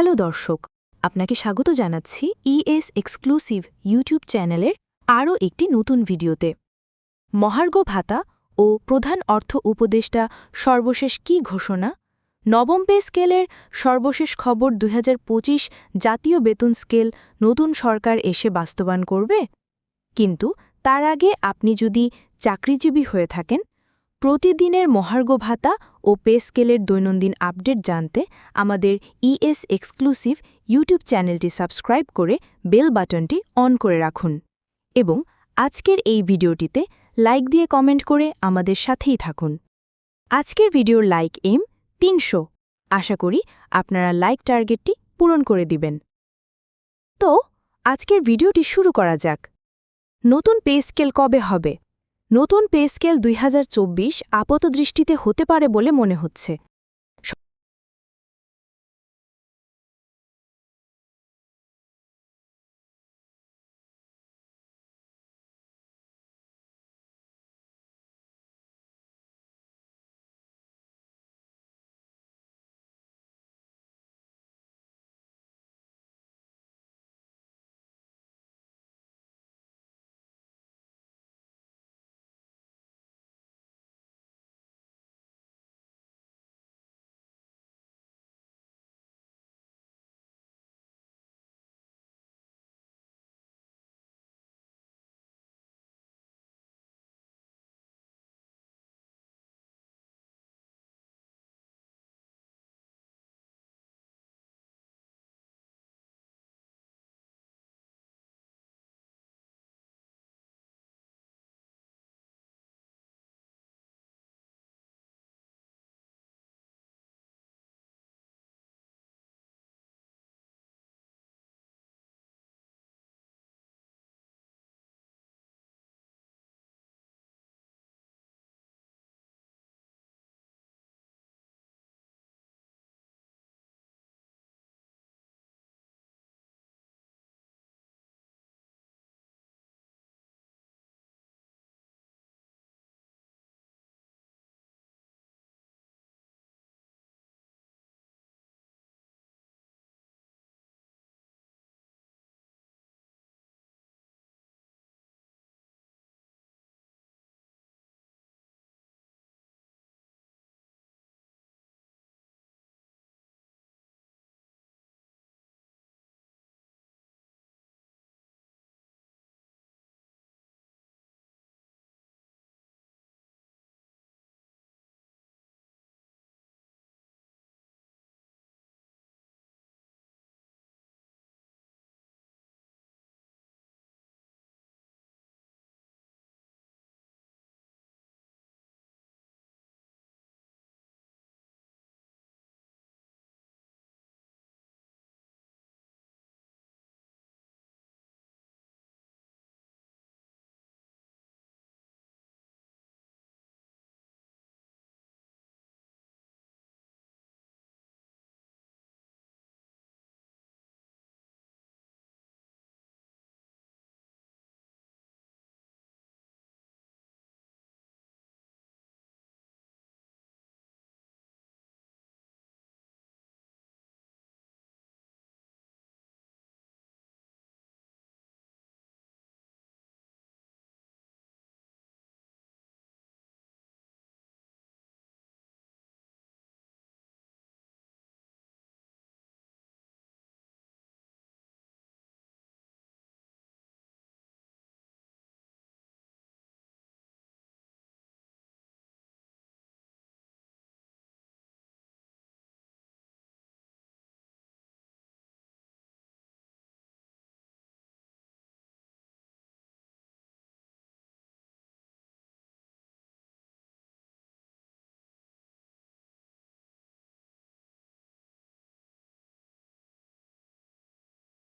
Hello দর্শক, আপনাকে স্বাগত জানাচ্ছি ইএস এক্সক্লুসিভ ইউটিউব চ্যানেলের আরও একটি নতুন ভিডিওতে। মহার্ঘ ভাতা ও প্রধান অর্থ উপদেষ্টা সর্বশেষ কি ঘোষণা? নবম পে স্কেলের সর্বশেষ খবর দু হাজার পঁচিশ জাতীয় বেতন স্কেল নতুন সরকার এসে বাস্তবায়ন করবে? কিন্তু তার আগে আপনি যদি চাকরিজীবী হয়ে থাকেন প্রতিদিনের মহার্ঘ ভাতা ও পে স্কেলের দৈনন্দিন আপডেট জানতে আমাদের ইএস এক্সক্লুসিভ ইউটিউব চ্যানেলটি সাবস্ক্রাইব করে বেল বাটনটি অন করে রাখুন এবং আজকের এই ভিডিওটিতে লাইক দিয়ে কমেন্ট করে আমাদের সাথেই থাকুন। আজকের ভিডিওর লাইক এম তিনশো। আশা করি আপনারা লাইক টার্গেটটি পূরণ করে দিবেন। তো, আজকের ভিডিওটি শুরু করা যাক। নতুন পে স্কেল কবে হবে? নতুন পে স্কেল দুই আপাত দৃষ্টিতে হতে পারে বলে মনে হচ্ছে।